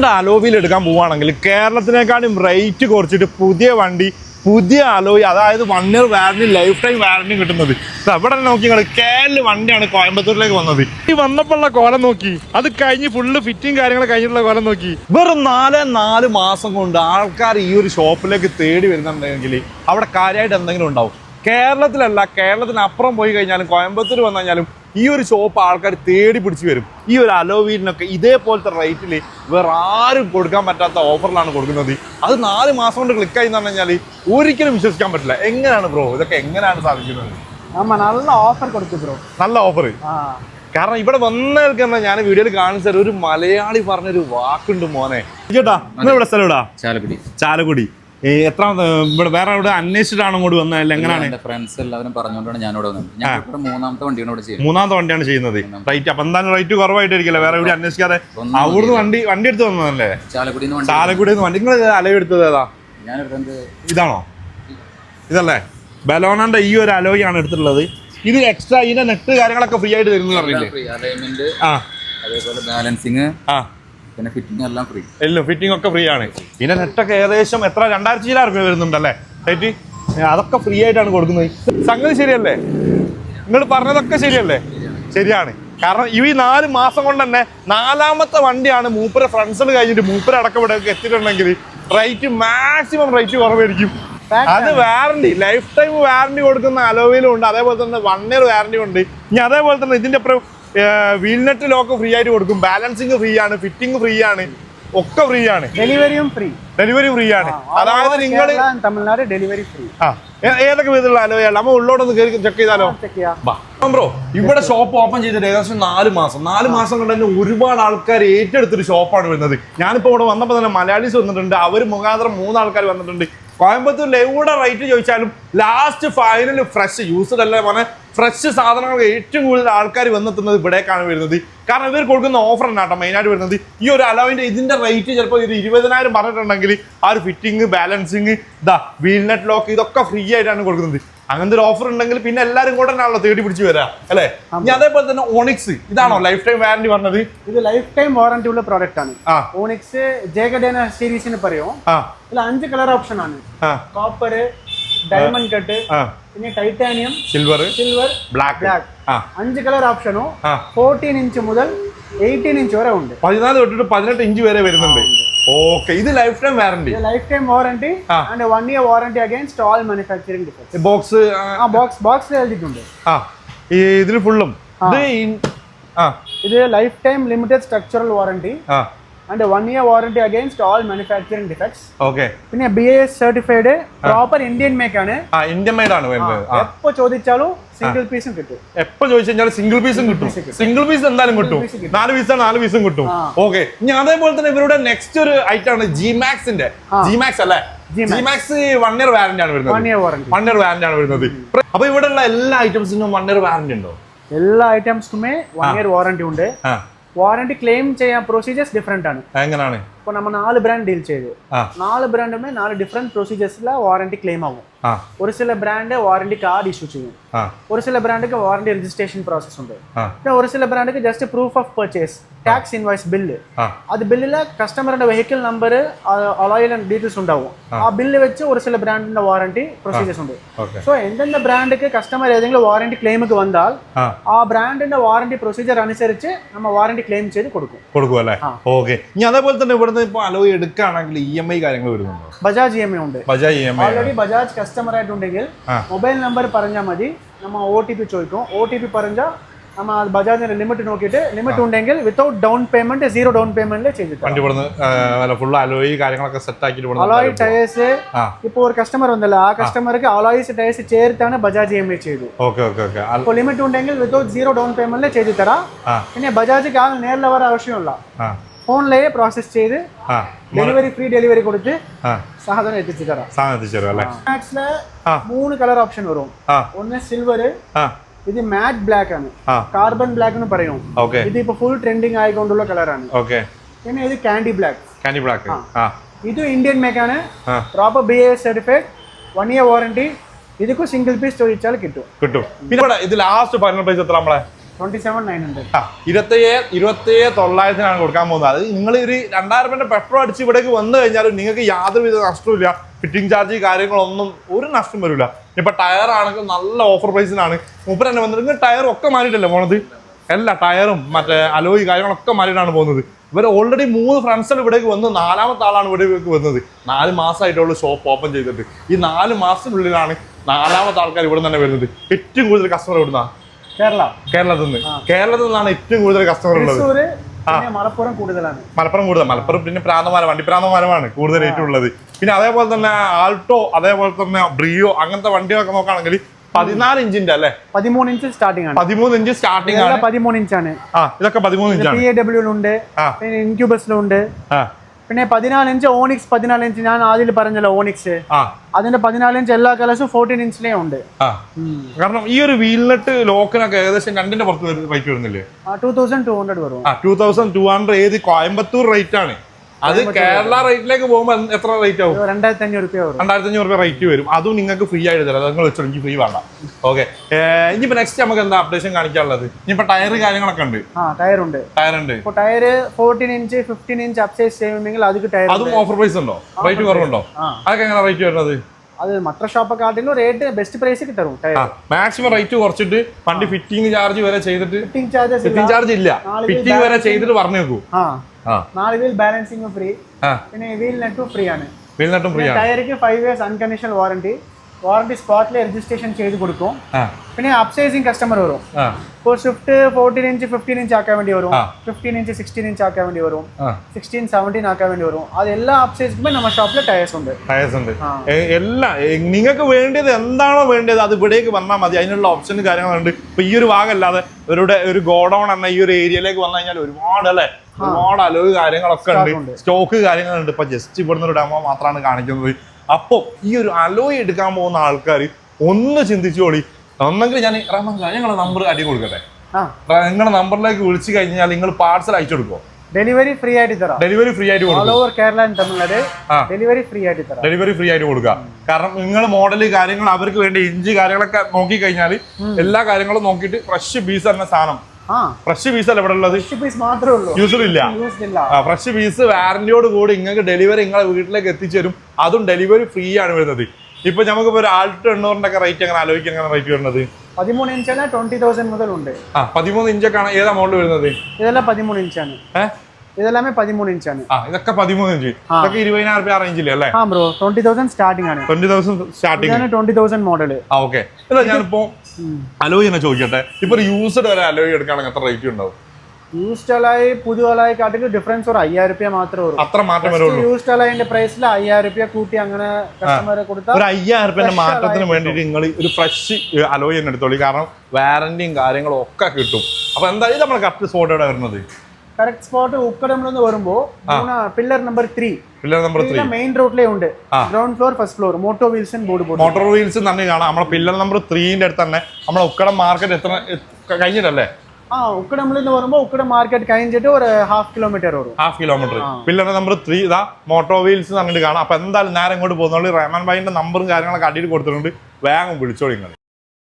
അലോവിയിൽ എടുക്കാൻ പോവുകയാണെങ്കിൽ കേരളത്തിനേക്കാളും റേറ്റ് കുറച്ചിട്ട് പുതിയ വണ്ടി പുതിയ അലോയി അതായത് one year warranty lifetime warranty കിട്ടുന്നത് അവിടെ നോക്കി നിങ്ങൾ കേരള വണ്ടിയാണ് കോയമ്പത്തൂരിലേക്ക് വന്നത്. ഈ വന്നപ്പോഴുള്ള കോലം നോക്കി. അത് കഴിഞ്ഞ് ഫുള്ള് ഫിറ്റിംഗ് കാര്യങ്ങൾ കഴിഞ്ഞിട്ടുള്ള കോലം നോക്കി. വെറും നാല് നാല് മാസം കൊണ്ട് ആൾക്കാർ ഈ ഒരു ഷോപ്പിലേക്ക് തേടി വരുന്നുണ്ടെങ്കിൽ അവിടെ കാര്യമായിട്ട് എന്തെങ്കിലും ഉണ്ടാവും. കേരളത്തിലല്ല കേരളത്തിന് അപ്പുറം പോയി കഴിഞ്ഞാലും കോയമ്പത്തൂർ വന്നു കഴിഞ്ഞാലും ഈ ഒരു ഷോപ്പ് ആൾക്കാർ തേടി പിടിച്ചു വരും. ഈ ഒരു അലോവീലിനൊക്കെ ഇതേപോലത്തെ റേറ്റിൽ വേറെ ആരും കൊടുക്കാൻ പറ്റാത്ത ഓഫറിലാണ് കൊടുക്കുന്നത്. അത് നാല് മാസം കൊണ്ട് ക്ലിക്ക് ആയി എന്ന് പറഞ്ഞു കഴിഞ്ഞാൽ ഒരിക്കലും വിശ്വസിക്കാൻ പറ്റില്ല. എങ്ങനെയാണ് ബ്രോ ഇതൊക്കെ എങ്ങനെയാണ് സാധിക്കുന്നത്? നല്ല ഓഫർ കൊടുത്തു ബ്രോ നല്ല ഓഫർ കാരണം ഇവിടെ വന്നേൽക്കുന്ന ഞാൻ വീഡിയോയിൽ കാണിച്ചു തരും. ഒരു മലയാളി പറഞ്ഞൊരു വാക്കുണ്ട് മോനെ. ചേട്ടാ ഇവിടെ സ്ഥലം ഇവിടാ ചാലക്കുടി. ചാലക്കുടി. എത്ര ഇവിടെ വേറെ ഇവിടെ അന്വേഷിച്ചിട്ടാണ് ഇങ്ങോട്ട് വന്നത്? എങ്ങനെയാണ് എന്റെ ഫ്രണ്ട്സ് എല്ലാവരും പറഞ്ഞുകൊണ്ടാണ് ഞാൻ ഇവിടെ വന്നത്. ഞാൻ മൂന്നാമത്തെ വണ്ടിയാണ് ചെയ്യുന്നത്. മൂന്നാമത്തെ വണ്ടിയാണ് ചെയ്യുന്നത്. റൈറ്റ് അപ്പൊ എന്തായാലും റൈറ്റ് കുറവായിട്ടായിരിക്കില്ല വേറെ ഇവിടെ അന്വേഷിക്കാതെ അവിടുന്ന് വണ്ടി വണ്ടി എടുത്ത് വന്നതല്ലേ? ചാലക്കുടി വണ്ടി ചാലക്കുടി വണ്ടി. നിങ്ങൾ അലവെടുത്തത് ഏതാ? ഞാൻ ഇതാണോ? ഇതല്ലേ? ബലോണന്റെ ഈ ഒരു അലോയാണ് എടുത്തിട്ടുള്ളത്. ഇത് എക്സ്ട്രാ ഇതിന്റെ നെറ്റ് കാര്യങ്ങളൊക്കെ ഫ്രീ ആയിട്ട് തരുന്നു പറഞ്ഞില്ലേ? അതേപോലെ ബാലൻസിങ് ആ. പിന്നെ ഫിറ്റിംഗ് എല്ലാം ഫ്രീ എല്ലാം ഫിറ്റിംഗ് ഒക്കെ ഫ്രീ ആണ്. ഇതിന്റെ നെറ്റൊക്കെ ഏകദേശം എത്ര? രണ്ടായിരത്തി ചില റുപ്യ വരുന്നുണ്ടല്ലേ റേറ്റ് അതൊക്കെ ഫ്രീ ആയിട്ടാണ് കൊടുക്കുന്നത്. സംഗതി ശരിയല്ലേ? നിങ്ങൾ പറഞ്ഞതൊക്കെ ശരിയല്ലേ? ശരിയാണ്. കാരണം ഈ നാല് മാസം കൊണ്ട് തന്നെ നാലാമത്തെ വണ്ടിയാണ് മൂപ്പര ഫ്രണ്ട്സുകൾ കഴിഞ്ഞിട്ട് മൂപ്പര അടക്കം ഇവിടെ എത്തിയിട്ടുണ്ടെങ്കിൽ റേറ്റ് മാക്സിമം റേറ്റ് കുറവായിരിക്കും. അത് വാറണ്ടി ലൈഫ് ടൈം വാറണ്ടി കൊടുക്കുന്ന അലോവിലും ഉണ്ട്. അതേപോലെ തന്നെ വൺ ഇയർ വാറണ്ടി ഉണ്ട്. ഇനി അതേപോലെ തന്നെ ഇതിന്റെ അപ്പുറം വീൽനെറ്റ് ലോക്ക് ഫ്രീ ആയിട്ട് കൊടുക്കും. ബാലൻസിങ് ഫ്രീ ആണ് ഫിറ്റിംഗ് ഫ്രീ ആണ് ഒക്കെ ഫ്രീ ആണ്. ഡെലിവറിയും ഫ്രീ. ഡെലിവറി ഫ്രീ ആണ്. അതായത് നിങ്ങൾ തമിഴ്നാട് ഡെലിവറി ഫ്രീ. ആ ഏതൊക്കെ വിധത്തിലുള്ള അലോയാണ് നമ്മൾ ഉള്ളോടൊന്ന് കയറി ചെക്ക് ചെയ്താലോ? ബ്രോ ഇവിടെ ഷോപ്പ് ഓപ്പൺ ചെയ്തിട്ട് ഏകദേശം നാല് മാസം. നാല് മാസം കൊണ്ട് തന്നെ ഒരുപാട് ആൾക്കാർ ഏറ്റെടുത്തൊരു ഷോപ്പാണ് വരുന്നത്. ഞാനിപ്പോ ഇവിടെ വന്നപ്പോൾ തന്നെ മലയാളീസ് വന്നിട്ടുണ്ട്. അവർ മുഖാന്തരം മൂന്നാൾക്കാർ വന്നിട്ടുണ്ട്. കോയമ്പത്തൂരിൽ എവിടെ റേറ്റ് ചോദിച്ചാലും ലാസ്റ്റ് ഫൈനൽ ഫ്രഷ് യൂസ്ഡ് അല്ല പറഞ്ഞ ഫ്രഷ് സാധനങ്ങൾ ഏറ്റവും കൂടുതൽ ആൾക്കാർ വന്നെത്തുന്നത് ഇവിടേക്കാണ് വരുന്നത്. കാരണം ഇവർ കൊടുക്കുന്ന ഓഫർ എന്നാട്ടോ മെയിനായിട്ട് വരുന്നത്. ഈ ഒരു അലോവിന്റെ ഇതിന്റെ റേറ്റ് ചിലപ്പോൾ ഒരു ഇരുപതിനായിരം പറഞ്ഞിട്ടുണ്ടെങ്കിൽ ആ ഒരു fitting balancing the wheel net lock ഇതൊക്കെ ഫ്രീ ആയിട്ടാണ് കൊടുക്കുന്നത്. അങ്ങനത്തെ ഒരു ഓഫർ ഉണ്ടെങ്കിൽ പിന്നെ എല്ലാരും കൂടെ തന്നെയാണല്ലോ തേടി പിടിച്ചു വരാം അല്ലേ? അതേപോലെ തന്നെ ഓണിക്സ് ഇതാണോ ലൈഫ് ടൈം വാറന്റി പറഞ്ഞത്? ഇത് ലൈഫ് ടൈം വാറന്റി ഉള്ള പ്രോഡക്റ്റ് ആണ്. ഓണിക്സ് ജേഗഡേന സീരീസിന് പറയും? ഇതിൽ അഞ്ച് കളർ ഓപ്ഷൻ ആണ്. കോപ്പർ ഡയമണ്ട് കട്ട് പിന്നെ titanium silver silver black black അഞ്ച് കളർ ഓപ്ഷനും ഫോർട്ടീൻ ഇഞ്ച് മുതൽ എയ്റ്റീൻ ഇഞ്ച് വരെ ഉണ്ട്. പതിനാല് തൊട്ടിട്ട് പതിനെട്ട് ഇഞ്ച് വരെ വരുന്നുണ്ട്. ഓക്കെ ഇത് lifetime warranty lifetime warranty. And one year warranty against all manufacturing defects box ആ ബോക്സ് ബോക്സ് എഴുതിയിട്ടുണ്ട്. ആ ഈ ഇതിൽ ഫുള്ളും ഇത് ഇൻ ആ. ഇത് lifetime limited structural warranty ആ. And one year warranty against all manufacturing defects okay പിന്നെ B S certified proper Indian make ആണ്. ഇന്ത്യൻ മേഡ് ആണ് എപ്പോ ചോദിച്ചാലും സിംഗിൾ പീസും കിട്ടും. എപ്പോ ചോദിച്ചു കഴിഞ്ഞാൽ സിംഗിൾ പീസും കിട്ടും. സിംഗിൾ പീസ് എന്തായാലും കിട്ടും. നാല് പീസാണ് നാല് പീസും കിട്ടും. ഓക്കെ ഇനി അതേപോലെ തന്നെ ഇവരുടെ നെക്സ്റ്റ് ഒരു ഐറ്റം ആണ് ജി മാക്സിന്റെ ജി മാക്സ് അല്ലേ? G-Max. G Max one year warranty ആണ് വരുന്നത്. വൺ ഇയർ വാറന്റി ആണ് വരുന്നത്. അപ്പൊ ഇവിടെ ഉള്ള എല്ലാ ഐറ്റംസിനും വൺ ഇയർ വാറന്റി ഉണ്ടോ? എല്ലാ ഐറ്റംസിനുമേ വൺ ഇയർ വാറണ്ടി ഉണ്ട്. വാറണ്ടി ക്ലെയിം ചെയ്യാൻ പ്രൊസീജിയേഴ്സ് ഡിഫറെന്റ് ആണ്. എങ്ങനെയാണ് ഇപ്പോൾ നമ്മൾ നാല് ബ്രാൻഡ് ഡീൽ ചെയ്തു. நாலு നാല് ബ്രാൻഡുമേ നാല് ப்ரொசீஜர்ஸில் പ്രൊസീജിയേഴ്സിൽ വാറണ്ടി ക്ലെയിം ആവും. சில ഒരു ചില ബ്രാൻഡ് വാറണ്ടി കാർഡ് ഇഷ്യൂ ചെയ്യും. பிராண்டுக்கு ഒരു ചില ப்ராசஸ் പിന്നെ ഒരു ചില ബ്രാൻഡുക്ക് just proof of purchase tax invoice bill അത് ബില്ലിൽ കസ്റ്റമറിന്റെ വെഹിക്കിൾ നമ്പർ അലോയിൽ ഡീറ്റെയിൽസ് ഉണ്ടാവും. ആ. ബില്ല് വെച്ച് ഒരു ചില ബ്രാൻഡിന്റെ വാറണ്ടി പ്രൊസീജിയേഴ്സ് ഉണ്ട്. സോ എന്തെന്ന ബ്രാൻഡുക്ക് കസ്റ്റമർ ഏതെങ്കിലും വാറണ്ടി ക്ലെയിമുക്ക് വന്നാൽ ആ. ബ്രാൻഡിന്റെ വാറണ്ടി പ്രൊസീജിയർ അനുസരിച്ച് നമ്മൾ വാറണ്ടി ക്ലെയിം ചെയ്ത് കൊടുക്കും. കൊടുക്കും അല്ലേ? ഓക്കെ. ഇനി അതേപോലെ തന്നെ ഇവിടുന്ന് ഇപ്പൊ അലോയ് എടുക്കുകയാണെങ്കിൽ ഇ എം ഐ കാര്യങ്ങൾ വരുന്നുണ്ടോ? ബജാജ് ഇ എം ഐ ഉണ്ട്. Bajaj E M I already Bajaj customer ആയിട്ടുണ്ടെങ്കിൽ. മൊബൈൽ നമ്പർ പറഞ്ഞാൽ മതി. നമ്മ ഒ ടി പി ചോദിക്കും. ഒ ടി പി പറഞ്ഞാൽ നമ്മൾ ബജാജിന്റെ ലിമിറ്റ് നോക്കിയിട്ട് ലിമിറ്റ് ഉണ്ടെങ്കിൽ without down payment zero down പേയ്മെന്റിൽ ചെയ്തിട്ടുണ്ട് ഫുൾ അലോയ് കാര്യങ്ങളൊക്കെ സെറ്റ് ആക്കിയിട്ട് അലോയി ടയേഴ്സ് ഇപ്പൊ ഇപ്പോൾ ഒരു കസ്റ്റമർ വന്നല്ലോ ആ കസ്റ്റമർക്ക് അലോയ് ടയേഴ്സ് ചേർത്താണ് ബജാജ് ഇ എം ഐ ചെയ്തു ഓക്കെ ഓക്കെ ഓക്കെ. അപ്പോൾ ലിമിറ്റ് ഉണ്ടെങ്കിൽ വിത്തൗട്ട് സീറോ ഡൗൺ പേയ്മെന്റിൽ ചെയ്തു തരാം. പിന്നെ ബജാജ് നേരിൽ വരാൻ ആവശ്യമില്ല. ഫോണിലേ പ്രോസസ് ചെയ്ത് ഡെലിവറി ഫ്രീ ഡെലിവറി കൊടുത്ത് സാധനം എത്തിച്ചു തരാം. സാധനം എത്തിച്ചേരും അല്ലേ? മാക്സിൽ മൂന്ന് കളർ ഓപ്ഷൻ വരും. ഒന്ന് സിൽവർ ഇത് മാറ്റ് ബ്ലാക്ക് ആണ്. കാർബൺ ബ്ലാക്ക് എന്ന് പറയും. ഓക്കെ. ഇത് ഇപ്പൊ ഫുൾ ട്രെൻഡിങ് ആയിക്കൊണ്ടുള്ള കളറാണ് ഓക്കെ. പിന്നെ ഇത് കാൻഡി ബ്ലാക്ക് കാൻഡി ബ്ലാക്ക് ആ. ഇത് ഇന്ത്യൻ മേക്ക് ആണ്. Proper B A certified one year warranty ഇതിക്കും single piece ചോദിച്ചാൽ കിട്ടും. കിട്ടും. പിന്നെ ഇത് ലാസ്റ്റ് ഫൈനൽ പ്രൈസ് എത്ര നമ്മളെ? തൊള്ളായിരത്തിനാണ് കൊടുക്കാൻ പോകുന്നത്. അത് നിങ്ങൾ ഒരു രണ്ടായിരം രൂപ പെട്രോൾ അടിച്ച് ഇവിടേക്ക് വന്നു കഴിഞ്ഞാലും നിങ്ങൾക്ക് യാതൊരുവിധ നഷ്ടമില്ല ഫിറ്റിംഗ് ചാർജ് കാര്യങ്ങളൊന്നും ഒരു നഷ്ടം വരില്ല. ഇപ്പൊ ടയർ ആണെങ്കിൽ നല്ല ഓഫർ പ്രൈസിലാണ് മുപ്പത് തന്നെ വന്നത് നിങ്ങൾ ടയർ ഒക്കെ മാറിയിട്ടല്ലേ പോണത്? എല്ലാ ടയറും മറ്റേ അലോയി കാര്യങ്ങളൊക്കെ മാറിയിട്ടാണ് പോകുന്നത്. ഇവർ ഓൾറെഡി മൂന്ന് ഫ്രണ്ട്സുകൾ ഇവിടേക്ക് വന്ന് നാലാമത്തെ ആളാണ് ഇവിടേക്ക് വന്നത്. നാല് മാസമായിട്ടുള്ള ഷോപ്പ് ഓപ്പൺ ചെയ്തിട്ട്. ഈ നാല് മാസത്തിനുള്ളിലാണ് നാലാമത്തെ ആൾക്കാർ ഇവിടെ തന്നെ വരുന്നത്. ഏറ്റവും കൂടുതൽ കസ്റ്റമർ ഇവിടുന്ന. കേരള. കേരളത്തിൽ നിന്ന്. കേരളത്തിൽ നിന്നാണ് ഏറ്റവും കൂടുതൽ കസ്റ്റമർ ഉള്ളത്. മലപ്പുറം കൂടുതലാണ്. മലപ്പുറം കൂടുതൽ. മലപ്പുറം പിന്നെ പ്രാന്തമാരം വണ്ടി പ്രാന്തമാരമാണ് കൂടുതൽ റേറ്റ് ഉള്ളത്. പിന്നെ അതേപോലെ തന്നെ ആൾട്ടോ അതേപോലെ തന്നെ ബ്രിയോ അങ്ങനത്തെ വണ്ടികളൊക്കെ നോക്കുകയാണെങ്കിൽ പതിനാല് ഇഞ്ചിന്റെ അല്ലേ? പതിമൂന്ന് ഇഞ്ച് സ്റ്റാർട്ടിംഗ് ആണ്. പതിമൂന്ന് ഇഞ്ച് സ്റ്റാർട്ടിംഗ് ആണ്. പതിമൂന്ന് ഇഞ്ചാണ്. ആ ഇതൊക്കെ പതിമൂന്ന് പി ഇഞ്ചാണ്. എ ഡബ്ല്യൂലുണ്ട് ആ. പിന്നെ ഇൻക്യൂബസിലുണ്ട് പിന്നെ പതിനാല് ഇഞ്ച് ഓണിക്സ് പതിനാല് ഇഞ്ച് ഞാൻ ആദ്യം പറഞ്ഞല്ലോ ഓണിക്സ് ആ. അതിന്റെ പതിനാല് ഇഞ്ച് എല്ലാ കളേഴ്സും ഫോർട്ടീൻ ഇഞ്ചിലേ ഉണ്ട്. കാരണം ഈ ഒരു വീൽനെട്ട് ലോക്കിനൊക്കെ ഏകദേശം രണ്ടിന്റെ പുറത്ത് റേറ്റ് വരുന്നില്ലേ? ടൂ തൗസൻഡ് ടു ഹൺഡ്രഡ് വരും. ടൂ തൗസൻഡ് ടു ഹൺഡ്രഡ് ഏത് കോയമ്പത്തൂർ റേറ്റ് ആണ്? അത് കേരള റേറ്റിലേക്ക് പോകുമ്പോൾ എത്ര റേറ്റ് ആവും? രണ്ടായിരത്തി അഞ്ഞൂറ് രൂപ രണ്ടായിരത്തി അഞ്ഞൂറ് രൂപ റേറ്റ് വരും. അതും നിങ്ങൾക്ക് ഫ്രീ ആയിട്ട് തരാം. അത് നിങ്ങൾ വെച്ചോ എനിക്ക് ഫ്രീ വേണ്ട. ഓക്കെ ഇനിയിപ്പോ നെക്സ്റ്റ് നമുക്ക് എന്താ അപ്ഡേഷൻ കാണിക്കാനുള്ളത്? ഇനിയിപ്പോ ടയർ കാര്യങ്ങളൊക്കെ ഉണ്ട്. ആ ടയർ ഉണ്ട്. ടയർ ഉണ്ട്. Tyre fourteen inch fifteen inch upsize ചെയ്യുന്നെങ്കിൽ അതിക്ക് ടയർ അതും ഓഫർ പ്രൈസ് ഉണ്ടോ? റേറ്റ് കുറവുണ്ടോ. അതൊക്കെ എങ്ങനെ റേറ്റ് വരുന്നത്? അത് മറ്റ ഷോപ്പൊക്കെ റേറ്റ് ബെസ്റ്റ് പ്രൈസ് ആ മാക്സിമം റേറ്റ് കുറച്ചിട്ട് വണ്ടി ഫിറ്റിംഗ് ചാർജ് വരെ ചെയ്തിട്ട് ഫിറ്റിംഗ് ചാർജ് ഇല്ല. ഫിറ്റിംഗ് വരെ ചെയ്തിട്ട് പറഞ്ഞു നോക്കൂ നാല് വീൽ ബാലൻസിംഗ് ഫ്രീ പിന്നെ വീൽ നെറ്റും ഫ്രീ ആണ്. വീൽ നെറ്റും ഫ്രീ ആണ്. ടയർക്ക് five years unconditional warranty warranty സ്പോട്ടിൽ രജിസ്ട്രേഷൻ ചെയ്ത് കൊടുക്കും. പിന്നെ അപ്സൈസിംഗ് കസ്റ്റമർ വരും. ഇപ്പോൾ Swift fourteen inch fifteen inch ആക്കാൻ വേണ്ടി വരും. ഫിഫ്റ്റീൻ ഇഞ്ച് സിക്സ്റ്റീൻ ഇഞ്ച് ആക്കാൻ വേണ്ടി വരും. സിക്സ്റ്റീൻ സെവന്റീൻ ആക്കാൻ വേണ്ടി വരും. അതെല്ലാം എല്ലാ അപ്സൈസിക്കുമ്പോൾ നമ്മുടെ ഷോപ്പിൽ ടയേഴ്സ് ഉണ്ട്. ടയേഴ്സ് ഉണ്ട്. എല്ലാ എല്ലാം നിങ്ങൾക്ക് വേണ്ടത് എന്താണോ വേണ്ടത് അത് ഇവിടേക്ക് വന്നാൽ മതി. അതിനുള്ള ഓപ്ഷനും കാര്യങ്ങളുണ്ട് ഇപ്പൊ ഈ ഒരു ഭാഗമല്ലാതെ ഇവരുടെ ഒരു ഗോഡൗൺ എന്ന ഈ ഒരു ഏരിയയിലേക്ക് വന്നു കഴിഞ്ഞാൽ ഒരുപാട് അല്ലേ? ഒരുപാട് അലവ് കാര്യങ്ങളൊക്കെ ഉണ്ട്. സ്റ്റോക്ക് കാര്യങ്ങളുണ്ട്. ഇപ്പൊ ജസ്റ്റ് ഇവിടുന്ന് ഒരു ഡെമോ മാത്രമാണ് കാണിക്കുന്നത്. അപ്പോൾ ഈ ഒരു അലോയ് എടുക്കാൻ പോകുന്ന ആൾക്കാർ ഒന്ന് ചിന്തിച്ചോളി ഒന്നെങ്കിൽ ഞാൻ ഞങ്ങളുടെ ഞങ്ങളെ നമ്പർ അടി കൊടുക്കട്ടെ? നിങ്ങളുടെ നമ്പറിലേക്ക് വിളിച്ചു കഴിഞ്ഞാൽ നിങ്ങൾ പാർസൽ അയച്ചു കൊടുക്കുമോ ഡെലിവറി ഫ്രീ ആയിട്ട് തരാം. ഡെലിവറി ഫ്രീ ആയിട്ട് all over Kerala Tamil Nadu delivery free ആയിട്ട് തരാം. ഡെലിവറി ഫ്രീ ആയിട്ട് കൊടുക്കുക. കാരണം നിങ്ങൾ മോഡൽ കാര്യങ്ങൾ അവർക്ക് വേണ്ടി ഇഞ്ചി കാര്യങ്ങളൊക്കെ നോക്കി കഴിഞ്ഞാൽ എല്ലാ കാര്യങ്ങളും നോക്കിയിട്ട് ഫ്രഷ് ബീസ് എന്ന സാധനം. ഫ്രഷ് പീസ് അല്ല ഇവിടെ ഉള്ളത്? പീസ് മാത്രമേ ഉള്ളൂ. യൂസർ ഇല്ല. യൂസ് ഇല്ല. ഫ്രഷ് പീസ് വാറന്റിയോട് കൂടി നിങ്ങൾക്ക് ഡെലിവറി നിങ്ങളെ വീട്ടിലേക്ക് എത്തിച്ചേരും അതും ഡെലിവറി ഫ്രീ ആണ് വരുന്നത്. ഇപ്പൊ നമുക്കിപ്പോ ഒരു ആൾട്ട് എണ്ണൂറിന്റെ ഒക്കെ റേറ്റ് അങ്ങനെ ആലോചിക്കാൻ റേറ്റ് വരുന്നത്? പതിമൂന്ന് ഇഞ്ചാണ് ട്വന്റി തൗസൻഡ് മുതൽ ഉണ്ട് ആ പതിമൂന്ന് ഇഞ്ചൊക്കെ ഏതാ മോഡൽ വരുന്നത്? ഇതെല്ലാം പതിമൂന്ന് ഇഞ്ചാണ് ഏഹ് ഇതെല്ലാമേ പതിമൂന്ന് ഇഞ്ചാണ് ആണ്. ഇതൊക്കെ പതിമൂന്ന് ഇഞ്ച് ഇതൊക്കെ ഇരുപതിനായിരം രൂപ റേഞ്ചില്ലേ അല്ലേ? ആ ബ്രോ ട്വന്റി തൗസൻഡ് സ്റ്റാർട്ടിംഗ് ആണ്. ട്വന്റി തൗസൻഡ് സ്റ്റാർട്ടിംഗ് ഇതാണ് ട്വന്റി തൗസൻഡ് മോഡൽ ആ ഓക്കെ ഇല്ല ഞാനിപ്പോ അലോയ് തന്നെ ചോദിക്കട്ടെ. ഇപ്പൊ ഒരു യൂസ്ഡ് ഒരു അലോയ് എടുക്കുകയാണെങ്കിൽ എത്ര റേറ്റ് ഉണ്ടാവും? യൂസ്ഡ് അലായി പുതിയ അലായി കാട്ടിൽ ഡിഫറൻസ് ഒരു അയ്യായിരം രൂപ മാത്രമേ ഉള്ളൂ. അത്ര മാറ്റം വരുള്ളൂ. യൂസ്ഡ് അലായിന്റെ പ്രൈസിൽ അയ്യായിരം രൂപ കൂട്ടി അങ്ങനെ കസ്റ്റമറെ കൊടുത്താൽ ഒരു അയ്യായിരം രൂപയുടെ മാറ്റത്തിന് വേണ്ടിയിട്ട് നിങ്ങൾ ഒരു ഫ്രഷ് അലോയ് തന്നെ എടുത്തോളൂ. കാരണം വാറന്റിയും കാര്യങ്ങളും ഒക്കെ കിട്ടും. അപ്പൊ എന്തായാലും നമ്മൾ കറക്റ്റ് സ്പോട്ടോടെ വരുന്നത്? കറക്റ്റ് സ്പോട്ട് നിന്ന് വരുമ്പോ pillar number three pillar number three main റോഡിലേ ഉണ്ട്. Ground floor first floor moto wheels board board motor wheels തന്നെ കാണാം. നമ്മുടെ പില്ലർ നമ്പർ ത്രീന്റെ അടുത്ത് തന്നെ നമ്മുടെ ഉക്കടം മാർക്കറ്റ് എത്ര കഴിഞ്ഞിട്ടല്ലേ? ആ ഉക്കടമിൽ നിന്ന് വരുമ്പോ ഉക്കടം മാർക്കറ്റ് കഴിഞ്ഞിട്ട് ഒരു ഹാഫ് കിലോമീറ്റർ വരും half kilometre pillar number three ഇതാ മോട്ടോർ വീൽസ് പറഞ്ഞിട്ട് കാണാം. അപ്പൊ എന്തായാലും നേരെ ഇങ്ങോട്ട് പോകുന്നുള്ളൂ. റഹ്മാൻ ഭായിന്റെ നമ്പറും കാര്യങ്ങളൊക്കെ അടിയിൽ കൊടുത്തിട്ടുണ്ട്. വേഗം വിളിച്ചോളി നിങ്ങൾ